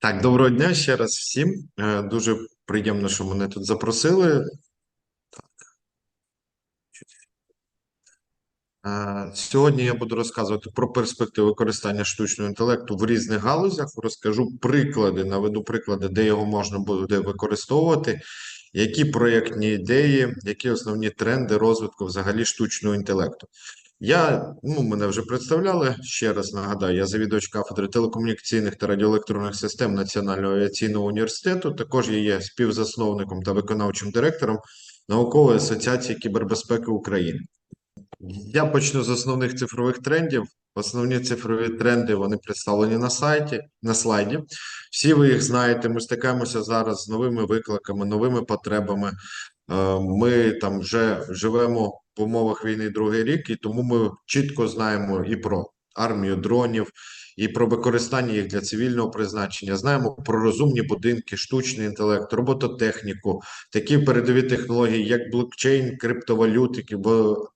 Так, доброго дня ще раз всім. Е, Дуже приємно, що мене тут запросили. Е, Сьогодні я буду розказувати про перспективи використання штучного інтелекту в різних галузях. Розкажу приклади, наведу приклади, де його можна буде використовувати, які проєктні ідеї, які основні тренди розвитку взагалі штучного інтелекту. Я, ну, мене вже представляли. Ще раз нагадаю, я завідувач кафедри телекомунікаційних та радіоелектронних систем Національного авіаційного університету. Також я є співзасновником та виконавчим директором Наукової асоціації кібербезпеки України. Я почну з основних цифрових трендів. Основні цифрові тренди вони представлені на сайті, на слайді. Всі ви їх знаєте. Ми стикаємося зараз з новими викликами, новими потребами. Е, Ми там вже живемо в умовах війни другий рік, і тому ми чітко знаємо і про армію дронів, і про використання їх для цивільного призначення. Знаємо про розумні будинки, штучний інтелект, робототехніку, такі передові технології, як блокчейн, криптовалюти,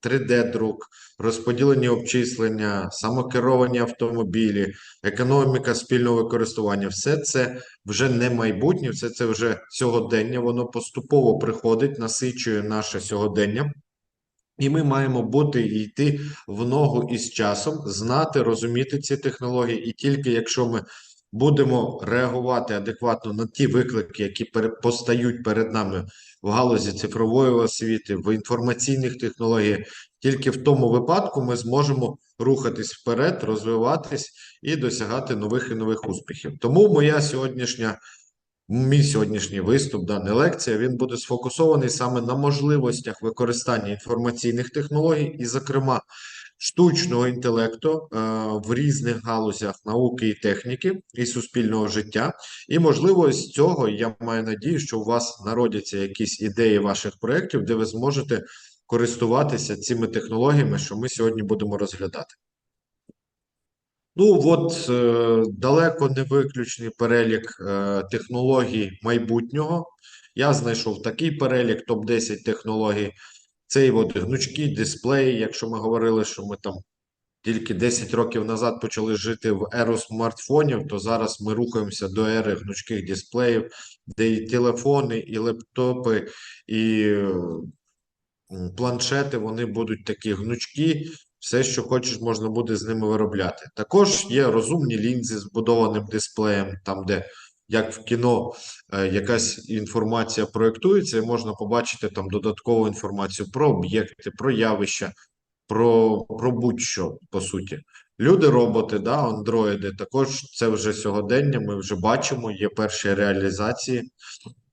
3D-друк, розподілені обчислення, самокеровані автомобілі, економіка спільного використання. Все це вже не майбутнє, все це вже сьогодення. Воно поступово приходить, насичує наше сьогодення. І ми маємо бути і йти в ногу із часом, знати, розуміти ці технології, і тільки якщо ми будемо реагувати адекватно на ті виклики, які постають перед нами в галузі цифрової освіти, в інформаційних технологіях, тільки в тому випадку ми зможемо рухатись вперед, розвиватись і досягати нових і нових успіхів. Тому моя сьогоднішня. Мій сьогоднішній виступ, дана лекція, він буде сфокусований саме на можливостях використання інформаційних технологій, і, зокрема, штучного інтелекту е, в різних галузях науки і техніки і суспільного життя. І, можливо, з цього я маю надію, що у вас народяться якісь ідеї ваших проєктів, де ви зможете користуватися цими технологіями, що ми сьогодні будемо розглядати. Ну, от е, далеко не виключний перелік е, технологій майбутнього. Я знайшов такий перелік топ-10 технологій. Це і от гнучкі дисплеї. Якщо ми говорили, що ми там тільки 10 років назад почали жити в еру смартфонів, то зараз ми рухаємося до ери гнучких дисплеїв, де і телефони, і лептопи, і планшети вони будуть такі гнучкі. Все, що хочеш, можна буде з ними виробляти. Також є розумні лінзи з вбудованим дисплеєм, там, де, як в кіно, е, якась інформація проєктується, і можна побачити там додаткову інформацію про об'єкти, про явища, про про будь-що, по суті. Люди, роботи, да, андроїди, також це вже сьогодення, ми вже бачимо, є перші реалізації.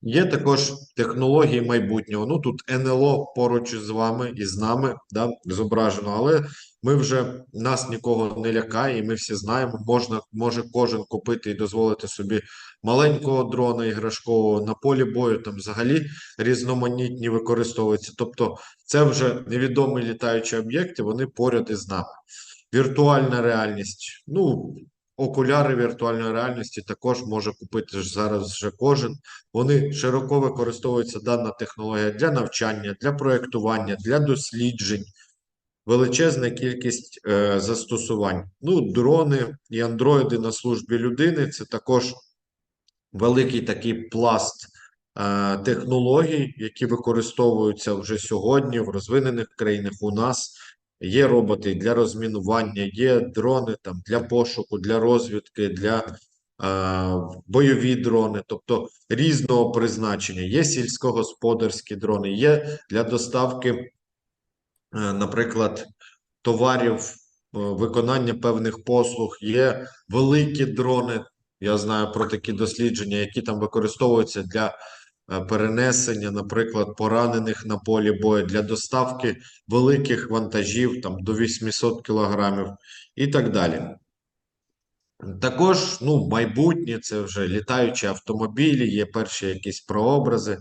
Є також технології майбутнього. Ну тут НЛО поруч з вами і з нами да, зображено, але ми вже нас нікого не лякає, і ми всі знаємо, можна може кожен купити і дозволити собі маленького дрона іграшкового на полі бою. Там взагалі різноманітні використовуються. Тобто, це вже невідомі літаючі об'єкти, вони поряд із нами. Віртуальна реальність. Ну Окуляри віртуальної реальності також може купити зараз вже кожен. Вони широко використовуються дана технологія для навчання, для проєктування, для досліджень, величезна кількість е, застосувань. Ну, дрони і андроїди на службі людини це також великий такий пласт е, технологій, які використовуються вже сьогодні в розвинених країнах у нас. Є роботи для розмінування, є дрони там для пошуку, для розвідки, для е, бойові дрони, тобто різного призначення. Є сільськогосподарські дрони, є для доставки, е, наприклад, товарів, е, виконання певних послуг, є великі дрони. Я знаю про такі дослідження, які там використовуються для перенесення, наприклад, поранених на полі бою для доставки великих вантажів там до 800 кілограмів і так далі. Також ну, майбутнє це вже літаючі автомобілі, є перші якісь прообрази.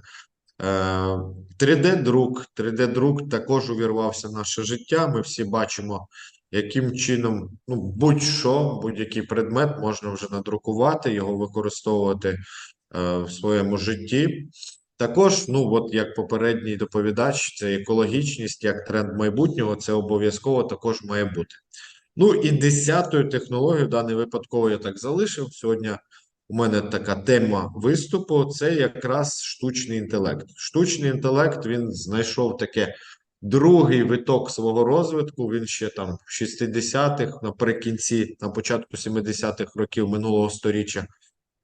3D-друк. Е, 3D-друк також увірвався в наше життя. Ми всі бачимо, яким чином ну, будь-що, будь-який предмет можна вже надрукувати, його використовувати Е, в своєму житті. Також, ну от як попередній доповідач, це екологічність як тренд майбутнього, це обов'язково також має бути. Ну і десятою технологією, да, не випадково я так залишив. Сьогодні у мене така тема виступу це якраз штучний інтелект. Штучний інтелект він знайшов таке другий виток свого розвитку. Він ще там в 60-х, наприкінці, на початку 70-х років минулого сторіччя.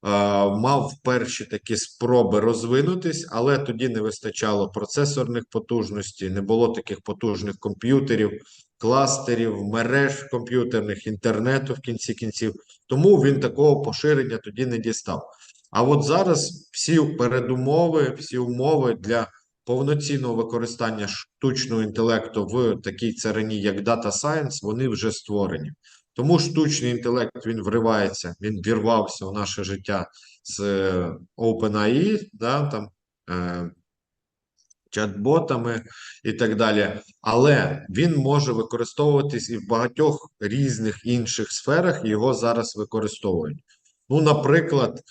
Е, Мав перші такі спроби розвинутись, але тоді не вистачало процесорних потужностей, не було таких потужних комп'ютерів, кластерів, мереж комп'ютерних, інтернету в кінці кінців. Тому він такого поширення тоді не дістав. А от зараз всі передумови, всі умови для повноцінного використання штучного інтелекту в такій царині, як Data Science, вони вже створені. Тому штучний інтелект він вривається, він вірвався в наше життя з е, OpenAI, да, там, е, чат-ботами і так далі. Але він може використовуватись і в багатьох різних інших сферах, його зараз використовують. Ну, наприклад,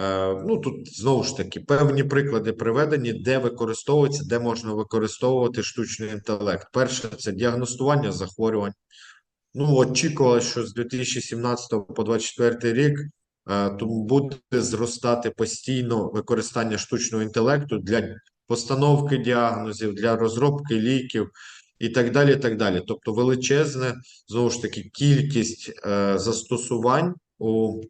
е, ну тут знову ж таки певні приклади приведені, де використовується, де можна використовувати штучний інтелект. Перше це діагностування захворювань. Ну, очікувалось, що з 2017 по 2024 рік е, буде зростати постійно використання штучного інтелекту для постановки діагнозів, для розробки ліків і так далі. так далі. Тобто величезна, знову ж таки, кількість е, застосувань у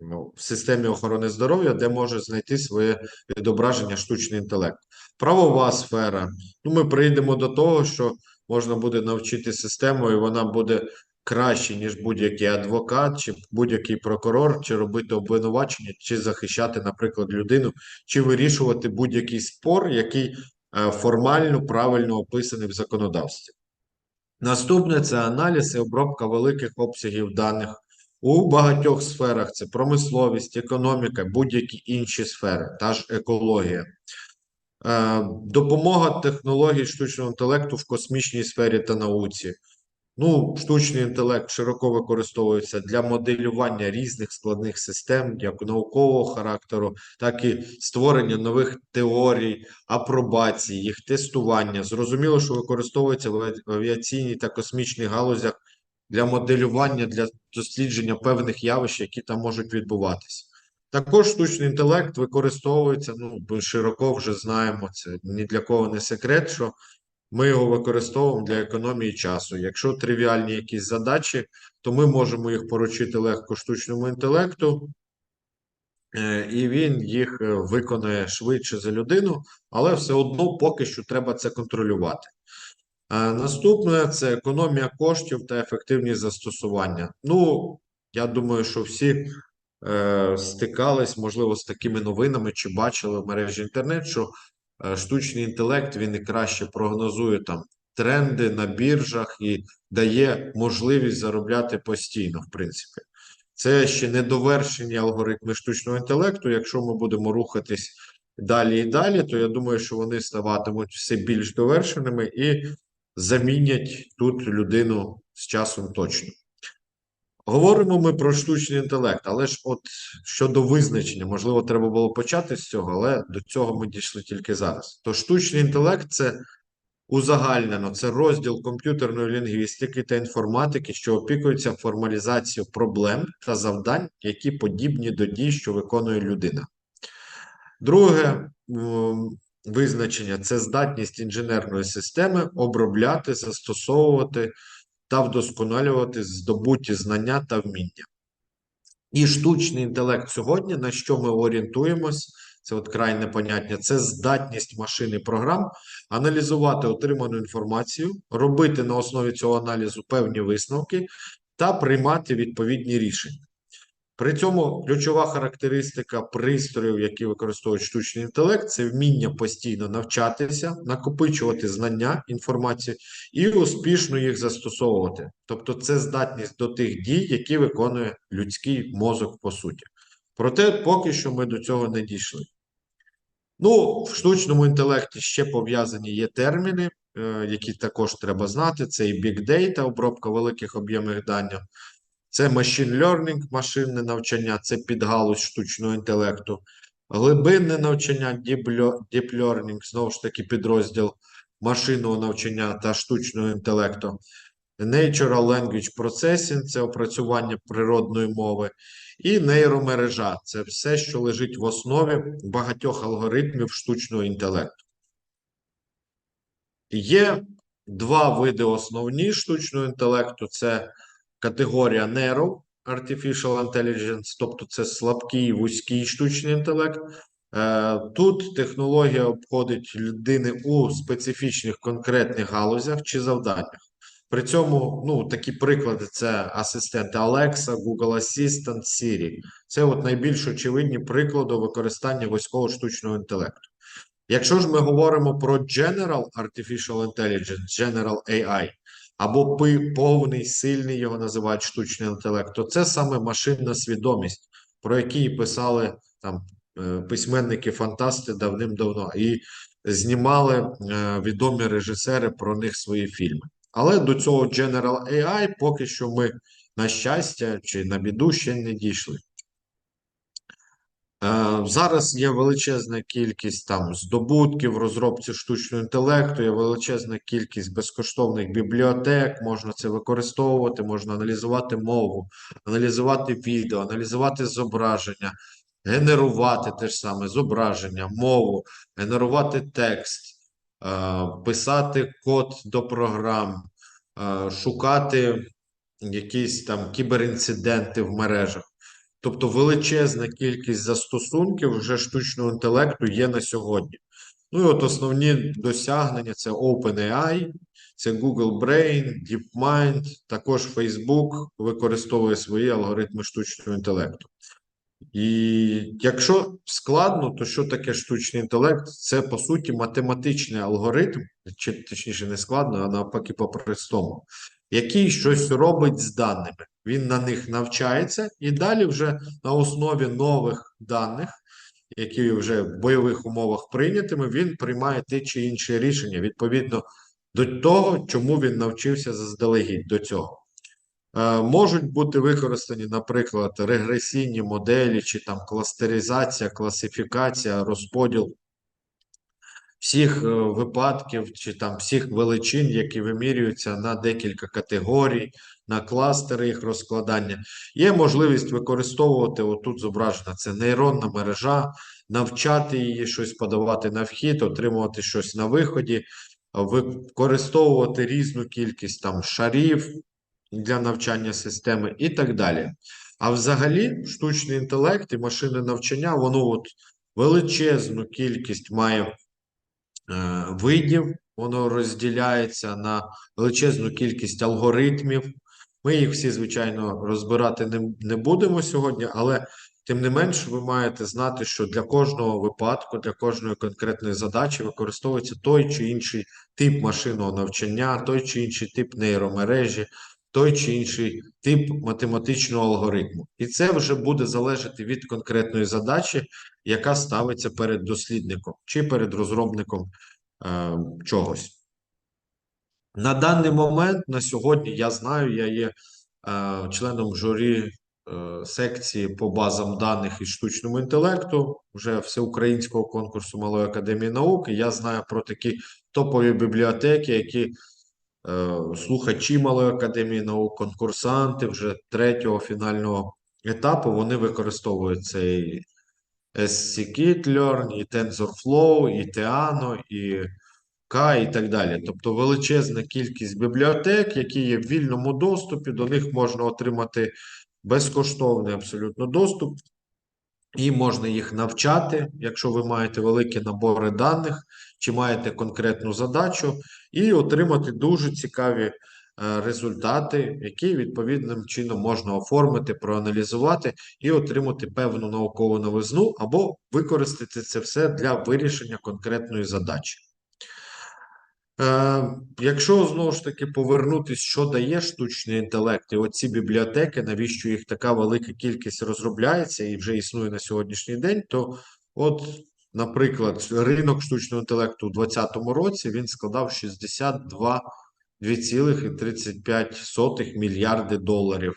ну, в системі охорони здоров'я, де може знайти своє відображення штучний інтелект. Правова сфера. Ну, ми прийдемо до того, що можна буде навчити систему, і вона буде краще, ніж будь-який адвокат, чи будь-який прокурор, чи робити обвинувачення, чи захищати, наприклад, людину, чи вирішувати будь-який спор, який е, формально правильно описаний в законодавстві. Наступне це аналіз і обробка великих обсягів даних у багатьох сферах: це промисловість, економіка, будь-які інші сфери, та ж екологія. Е, Допомога технологій штучного інтелекту в космічній сфері та науці. Ну, штучний інтелект широко використовується для моделювання різних складних систем, як наукового характеру, так і створення нових теорій, апробації, їх тестування. Зрозуміло, що використовується в авіаційній та космічній галузях для моделювання, для дослідження певних явищ, які там можуть відбуватися. Також штучний інтелект використовується, ну, ми широко вже знаємо, це ні для кого не секрет, що ми його використовуємо для економії часу. Якщо тривіальні якісь задачі, то ми можемо їх поручити легко штучному інтелекту, е, і він їх е, виконає швидше за людину, але все одно поки що треба це контролювати. Е, Наступне це економія коштів та ефективність застосування. Ну, я думаю, що всі е, стикались, можливо, з такими новинами чи бачили в мережі інтернет, що е, штучний інтелект він і краще прогнозує там тренди на біржах і дає можливість заробляти постійно, в принципі. Це ще не довершені алгоритми штучного інтелекту. Якщо ми будемо рухатись далі і далі, то я думаю, що вони ставатимуть все більш довершеними і замінять тут людину з часом точно. Говоримо ми про штучний інтелект, але ж от щодо визначення, можливо, треба було почати з цього, але до цього ми дійшли тільки зараз. То штучний інтелект це узагальнено, це розділ комп'ютерної лінгвістики та інформатики, що опікується формалізацією проблем та завдань, які подібні до дій, що виконує людина. Друге визначення це здатність інженерної системи обробляти, застосовувати та вдосконалювати здобуті знання та вміння. І штучний інтелект сьогодні, на що ми орієнтуємось, це от крайне поняття, це здатність машини програм аналізувати отриману інформацію, робити на основі цього аналізу певні висновки та приймати відповідні рішення. При цьому ключова характеристика пристроїв, які використовують штучний інтелект, це вміння постійно навчатися, накопичувати знання, інформацію і успішно їх застосовувати. Тобто, це здатність до тих дій, які виконує людський мозок по суті. Проте поки що ми до цього не дійшли. Ну, в штучному інтелекті ще пов'язані є терміни, е, які також треба знати. Це і big data, обробка великих об'ємів даних, це machine learning, машинне навчання, це підгалузь штучного інтелекту, глибинне навчання, deep learning, знову ж таки, підрозділ машинного навчання та штучного інтелекту. Natural Language Processing це опрацювання природної мови, і нейромережа це все, що лежить в основі багатьох алгоритмів штучного інтелекту. Є два види основні штучного інтелекту: це категорія Narrow Artificial Intelligence, тобто це слабкий вузький штучний інтелект. Е, Тут технологія обходить людини у специфічних конкретних галузях чи завданнях. При цьому, ну, такі приклади: це асистенти Alexa, Google Assistant, Siri. Це от найбільш очевидні приклади використання військового штучного інтелекту. Якщо ж ми говоримо про General Artificial Intelligence, General AI, або повний, сильний його називають штучний інтелект, то це саме машинна свідомість, про які писали там е, письменники-фантасти давним-давно, і знімали е, відомі режисери про них свої фільми. Але до цього General AI поки що ми, на щастя чи на біду, ще не дійшли. Е, Зараз є величезна кількість там здобутків в розробці штучного інтелекту, є величезна кількість безкоштовних бібліотек, можна це використовувати, можна аналізувати мову, аналізувати відео, аналізувати зображення, генерувати те ж саме зображення, мову, генерувати текст, е, писати код до програм, е, шукати якісь там кіберінциденти в мережах. Тобто величезна кількість застосунків вже штучного інтелекту є на сьогодні. Ну і от основні досягнення це OpenAI, це Google Brain, DeepMind, також Facebook використовує свої алгоритми штучного інтелекту. І якщо складно, то що таке штучний інтелект? Це по суті математичний алгоритм, чи точніше не складно, а навпаки по-простому, який щось робить з даними. Він на них навчається, і далі вже на основі нових даних, які вже в бойових умовах прийнятими, він приймає те чи інше рішення відповідно до того, чому він навчився заздалегідь до цього. Е, Можуть бути використані, наприклад, регресійні моделі, чи там кластеризація, класифікація, розподіл всіх е, випадків, чи там всіх величин, які вимірюються на декілька категорій, на кластери їх розкладання. Є можливість використовувати отут зображена це нейронна мережа, навчати її щось подавати на вхід, отримувати щось на виході, використовувати різну кількість там шарів для навчання системи і так далі. А взагалі, штучний інтелект і машинне навчання, воно от величезну кількість має видів, воно розділяється на величезну кількість алгоритмів. Ми їх всі, звичайно, розбирати не, не будемо сьогодні, але тим не менш, ви маєте знати, що для кожного випадку, для кожної конкретної задачі використовується той чи інший тип машинного навчання, той чи інший тип нейромережі, той чи інший тип математичного алгоритму. І це вже буде залежати від конкретної задачі, яка ставиться перед дослідником чи перед розробником е, чогось. На даний момент, на сьогодні, я знаю, я є е, членом журі е, секції по базам даних і штучному інтелекту, вже всеукраїнського конкурсу Малої академії наук. І я знаю про такі топові бібліотеки, які слухачі Малої академії наук, конкурсанти вже третього фінального етапу, вони використовують цей scikit-learn, і TensorFlow, і Theano, і К і так далі. Тобто величезна кількість бібліотек, які є в вільному доступі, до них можна отримати безкоштовний абсолютно доступ, і можна їх навчати, якщо ви маєте великі набори даних, чи маєте конкретну задачу, і отримати дуже цікаві е, результати, які відповідним чином можна оформити, проаналізувати і отримати певну наукову новизну, або використати це все для вирішення конкретної задачі. Е, Якщо знову ж таки повернутися, що дає штучний інтелект, і оці бібліотеки, навіщо їх така велика кількість розробляється і вже існує на сьогоднішній день, то от, наприклад, ринок штучного інтелекту у 2020 році він складав 62,35 мільярди доларів.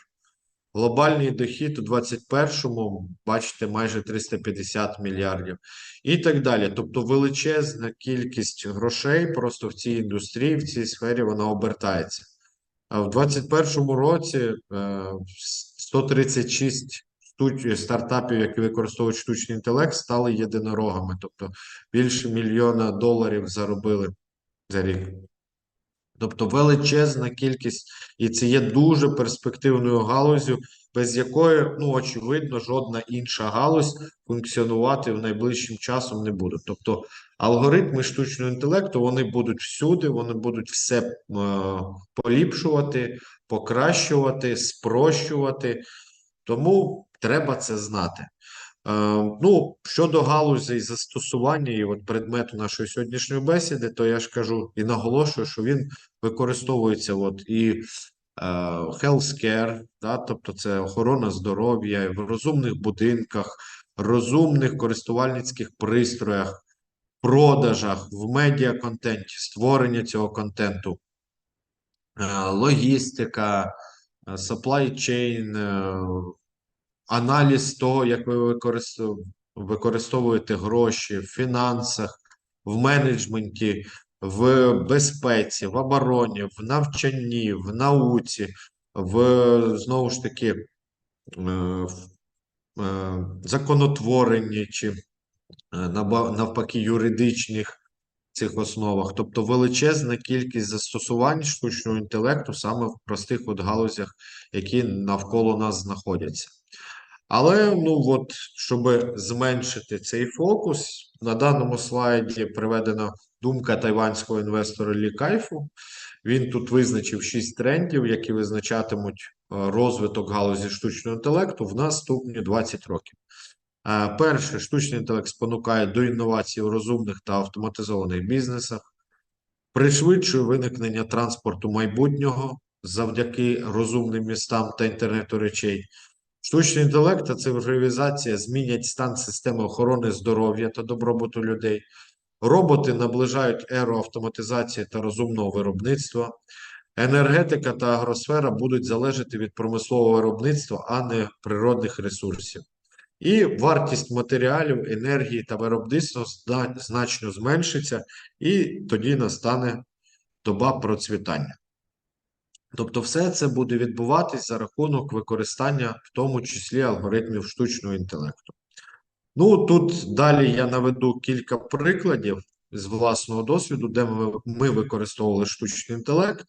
Глобальний дохід у 2021-му, бачите, майже 350 мільярдів і так далі. Тобто величезна кількість грошей просто в цій індустрії, в цій сфері вона обертається. А в 2021 році е, 136 штуч- стартапів, які використовують штучний інтелект, стали єдинорогами. Тобто більше мільйона доларів заробили за рік. Тобто величезна кількість, і це є дуже перспективною галузю, без якої, ну, очевидно, жодна інша галузь функціонувати в найближчим часом не буде. Тобто алгоритми штучного інтелекту вони будуть всюди, вони будуть все е, поліпшувати, покращувати, спрощувати. Тому треба це знати. Е, Ну, щодо галузей застосування і от предмету нашої сьогоднішньої бесіди, то я ж кажу і наголошую, що він використовується от і е, healthcare, да, тобто це охорона здоров'я в розумних будинках, розумних користувальницьких пристроях, продажах, в медіаконтенті, створення цього контенту, е, логістика, supply chain, аналіз того, як ви використовуєте гроші в фінансах, в менеджменті, в безпеці, в обороні, в навчанні, в науці, в знову ж таки е, в е, законотворенні чи е, навпаки юридичних цих основах, тобто величезна кількість застосувань штучного інтелекту саме в простих от галузях, які навколо нас знаходяться. Але ну от, щоб зменшити цей фокус, на даному слайді приведена думка тайванського інвестора Лі Кайфу. Він тут визначив шість трендів, які визначатимуть е, розвиток галузі штучного інтелекту в наступні 20 років. Е, Перше, штучний інтелект спонукає до інновацій у розумних та автоматизованих бізнесах, пришвидшує виникнення транспорту майбутнього завдяки розумним містам та інтернету речей. Штучний інтелект та цифровізація змінять стан системи охорони здоров'я та добробуту людей. Роботи наближають еру автоматизації та розумного виробництва. Енергетика та агросфера будуть залежати від промислового виробництва, а не природних ресурсів. І вартість матеріалів, енергії та виробництва значно зменшиться, і тоді настане доба процвітання. Тобто, все це буде відбуватись за рахунок використання, в тому числі алгоритмів штучного інтелекту. Ну, тут далі я наведу кілька прикладів з власного досвіду, де ми, використовували штучний інтелект.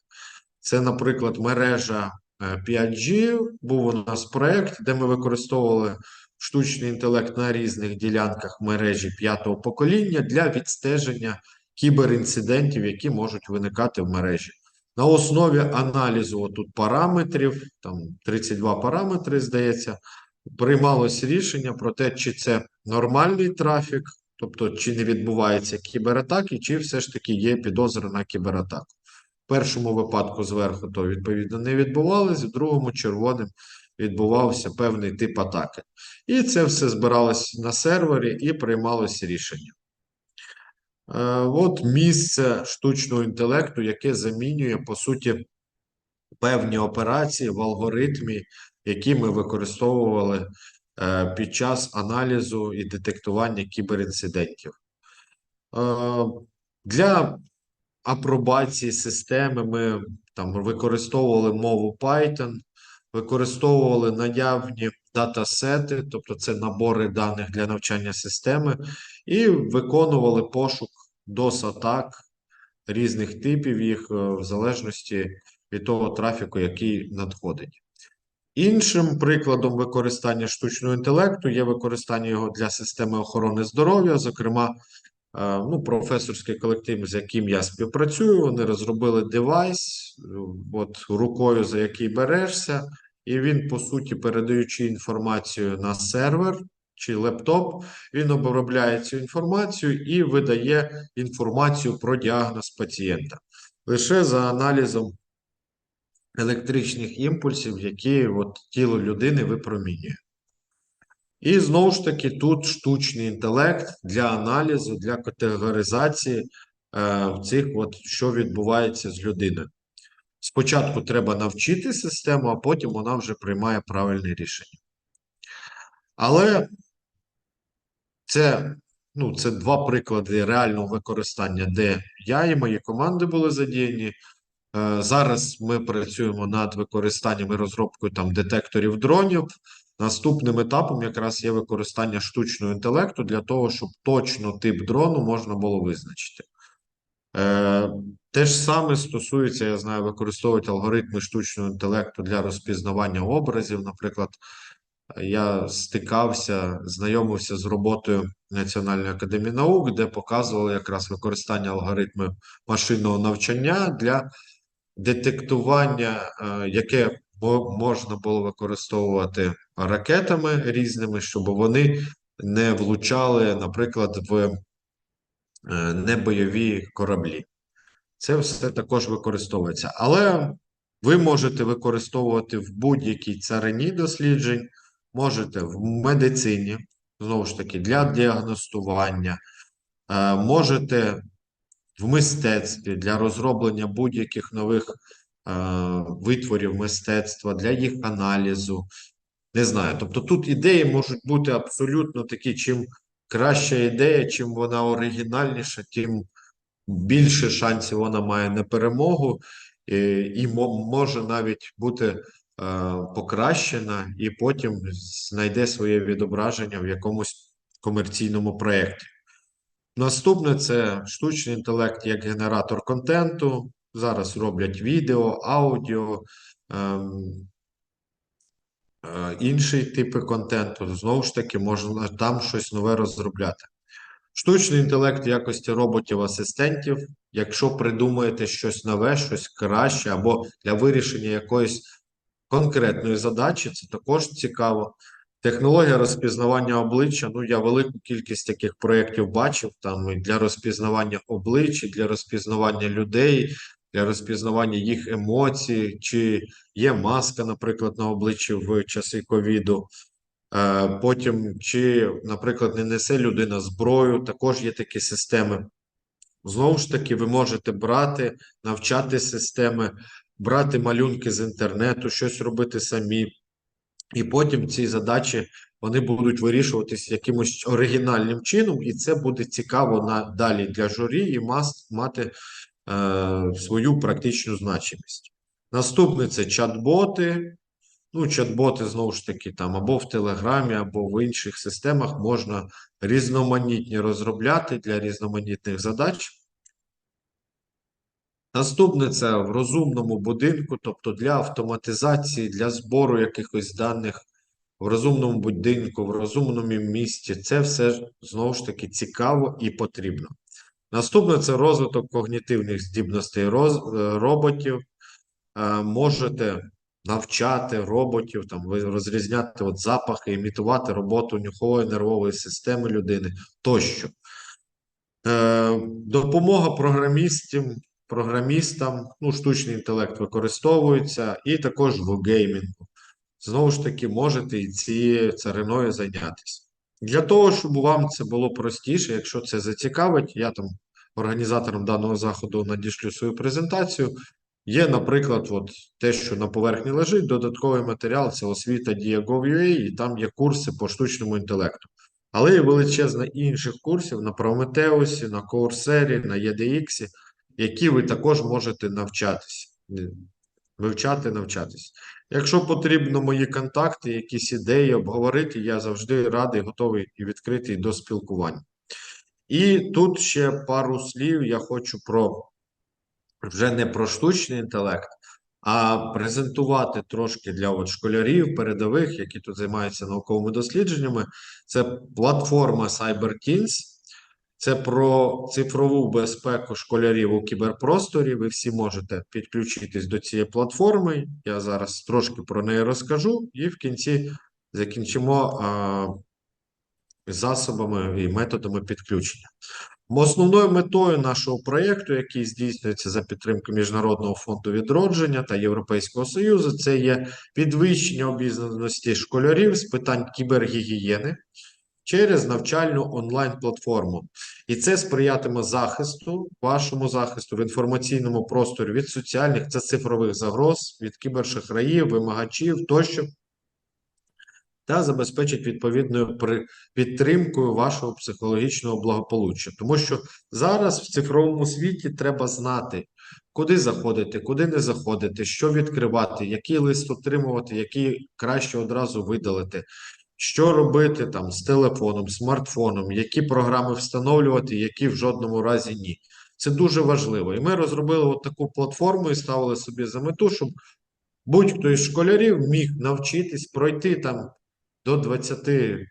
Це, наприклад, мережа е, 5G. Був у нас проєкт, де ми використовували штучний інтелект на різних ділянках мережі п'ятого покоління для відстеження кіберінцидентів, які можуть виникати в мережі. На основі аналізу отут параметрів, там 32 параметри, здається, приймалось рішення про те, чи це нормальний трафік, тобто чи не відбувається кібератаки, чи все ж таки є підозра на кібератаку. В першому випадку зверху то відповідно не відбувалось, в другому червоним відбувався певний тип атаки. І це все збиралось на сервері і приймалось рішення. Е, От місце штучного інтелекту, яке замінює, по суті, певні операції в алгоритмі, які ми використовували е, під час аналізу і детектування кіберінцидентів. Е, Для апробації системи ми там використовували мову Python, використовували наявні датасети, тобто це набори даних для навчання системи, і виконували пошук DOS-атак різних типів їх е, в залежності від того трафіку, який надходить. Іншим прикладом використання штучного інтелекту є використання його для системи охорони здоров'я. Зокрема, е, ну, професорський колектив, з яким я співпрацюю, вони розробили девайс, от рукою, за який берешся, і він, по суті, передаючи інформацію на сервер чи лептоп, він обробляє цю інформацію і видає інформацію про діагноз пацієнта лише за аналізом електричних імпульсів, які от тіло людини випромінює. І знову ж таки, тут штучний інтелект для аналізу, для категоризації е, цих, от, що відбувається з людиною. Спочатку треба навчити систему, а потім вона вже приймає правильне рішення. Але це, ну, це два приклади реального використання, де я і мої команди були задіяні. Е, Зараз ми працюємо над використанням і розробкою там детекторів дронів. Наступним етапом якраз є використання штучного інтелекту для того, щоб точно тип дрону можна було визначити. Е, те ж саме стосується, я знаю, використовують алгоритми штучного інтелекту для розпізнавання образів. Наприклад, я стикався, знайомився з роботою Національної академії наук, де показували якраз використання алгоритмів машинного навчання для детектування, е, яке можна було використовувати ракетами різними, щоб вони не влучали, наприклад, в е, небойові кораблі. Це все також використовується. Але ви можете використовувати в будь-якій царині досліджень, можете в медицині, знову ж таки, для діагностування, е, можете в мистецтві для розроблення будь-яких нових е, витворів мистецтва, для їх аналізу. Не знаю. Тобто тут ідеї можуть бути абсолютно такі, чим краща ідея, чим вона оригінальніша, тим більше шансів вона має на перемогу, і, і може навіть бути покращена, і потім знайде своє відображення в якомусь комерційному проєкті. Наступне це штучний інтелект як генератор контенту. Зараз роблять відео, аудіо, ем, е, інші типи контенту. Знову ж таки, можна там щось нове розробляти. Штучний інтелект в якості роботів-асистентів. Якщо придумаєте щось нове, щось краще, або для вирішення якоїсь конкретної задачі, це також цікаво. Технологія розпізнавання обличчя. Ну, я велику кількість таких проєктів бачив там для розпізнавання облич, і для розпізнавання людей, для розпізнавання їх емоцій, чи є маска, наприклад, на обличчі в часи ковіду. Е, Потім, чи, наприклад, не несе людина зброю, також є такі системи. Знову ж таки, ви можете брати, навчати системи, брати малюнки з інтернету, щось робити самі. І потім ці задачі вони будуть вирішуватись якимось оригінальним чином, і це буде цікаво надалі для журі і мати е, свою практичну значимість. Наступне це чат-боти. Ну, чат-боти, знову ж таки, там або в Телеграмі, або в інших системах можна різноманітні розробляти для різноманітних задач. Наступне це в розумному будинку, тобто для автоматизації, для збору якихось даних в розумному будинку, в розумному місті. Це все знову ж таки цікаво і потрібно. Наступне це розвиток когнітивних здібностей роз- е, роботів. Е, Можете навчати роботів, там розрізняти от запахи, імітувати роботу нюхової нервової системи людини тощо. Е, Допомога програмістам, програмістам, ну, штучний інтелект використовується, і також в геймінгу. Знову ж таки, можете і цією цариною зайнятися. Для того, щоб вам це було простіше, якщо це зацікавить, я там організаторам даного заходу надішлю свою презентацію. Є, наприклад, от те, що на поверхні лежить, додатковий матеріал це освіта Дія.gov.ua, і там є курси по штучному інтелекту. Але є величезна інших курсів на Прометеусі, на Coursera, на EDX, які ви також можете навчатися, вивчати, навчатись. Якщо потрібно мої контакти, якісь ідеї обговорити, я завжди радий, готовий і відкритий до спілкування. І тут ще пару слів я хочу про вже не про штучний інтелект, а презентувати трошки для от школярів, передових, які тут займаються науковими дослідженнями. Це платформа CyberTeens. Це про цифрову безпеку школярів у кіберпросторі. Ви всі можете підключитись до цієї платформи. Я зараз трошки про неї розкажу, і в кінці закінчимо а, засобами і методами підключення. Основною метою нашого проєкту, який здійснюється за підтримки Міжнародного фонду відродження та Європейського Союзу, це є підвищення обізнаності школярів з питань кібергігієни через навчальну онлайн-платформу. І це сприятиме захисту, вашому захисту в інформаційному просторі від соціальних та цифрових загроз, від кібершахраїв, вимагачів тощо. Та забезпечить відповідною підтримкою вашого психологічного благополуччя. Тому що зараз в цифровому світі треба знати, куди заходити, куди не заходити, що відкривати, який лист отримувати, який краще одразу видалити. Що робити там з телефоном, смартфоном, які програми встановлювати, які в жодному разі ні. Це дуже важливо. І ми розробили от таку платформу і ставили собі за мету, щоб будь-хто із школярів міг навчитись пройти там до 20 е,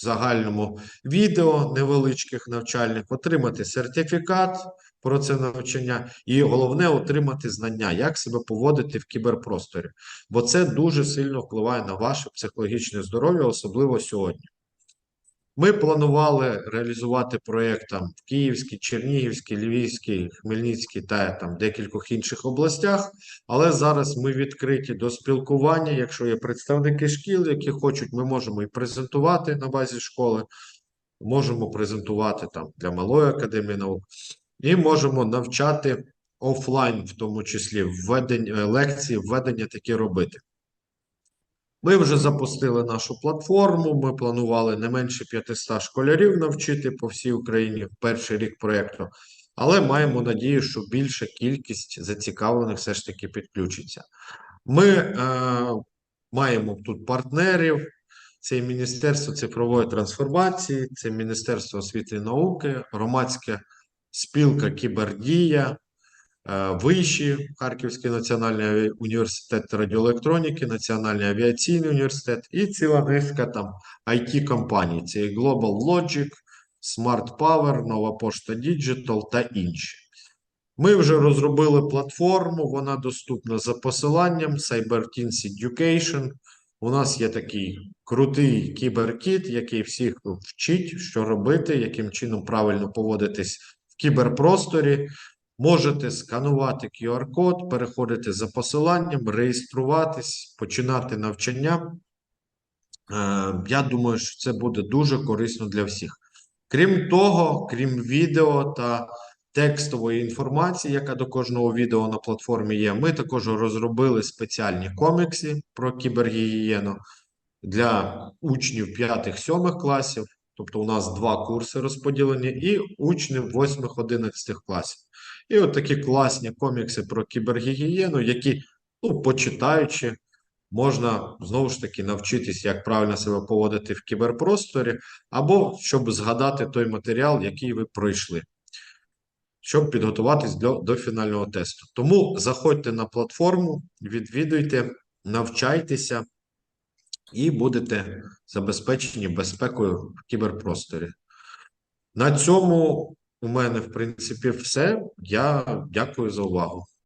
загальному відео невеличких навчальних, отримати сертифікат про це навчання, і головне отримати знання, як себе поводити в кіберпросторі. Бо це дуже сильно впливає на ваше психологічне здоров'я, особливо сьогодні. Ми планували реалізувати проєкт там в Київській, Чернігівській, Львівській, Хмельницькій та там декількох інших областях, але зараз ми відкриті до спілкування. Якщо є представники шкіл, які хочуть, ми можемо і презентувати на базі школи, можемо презентувати там для малої академії наук, і можемо навчати офлайн, в тому числі введення лекції, введення такі робити. Ми вже запустили нашу платформу. Ми планували не менше 500 школярів навчити по всій Україні в перший рік проєкту, але маємо надію, що більша кількість зацікавлених все ж таки підключиться. Ми е, маємо тут партнерів. Це Міністерство цифрової трансформації, це Міністерство освіти і науки, громадська спілка Кібердія, виші, Харківський національний університет радіоелектроніки, Національний авіаційний університет і ціла низка там it компаній Це Global Logic, Smart Power, Нова Пошта Digital та інші. Ми вже розробили платформу, вона доступна за посиланням CyberTeens Education. У нас є такий крутий кіберкіт, який всіх вчить, що робити, яким чином правильно поводитись в кіберпросторі. Можете сканувати QR-код, переходити за посиланням, реєструватись, починати навчання. Е, Я думаю, що це буде дуже корисно для всіх. Крім того, крім відео та текстової інформації, яка до кожного відео на платформі є, ми також розробили спеціальні комікси про кібергігієну для учнів 5-7 класів. Тобто у нас два курси розподілені, і учнів 8-11 класів. І от такі класні комікси про кібергігієну, які, ну, почитаючи, можна знову ж таки навчитись, як правильно себе поводити в кіберпросторі, або щоб згадати той матеріал, який ви пройшли, щоб підготуватись до, до фінального тесту. Тому заходьте на платформу, відвідуйте, навчайтеся і будете забезпечені безпекою в кіберпросторі. На цьому у мене, в принципі, все. Я дякую за увагу.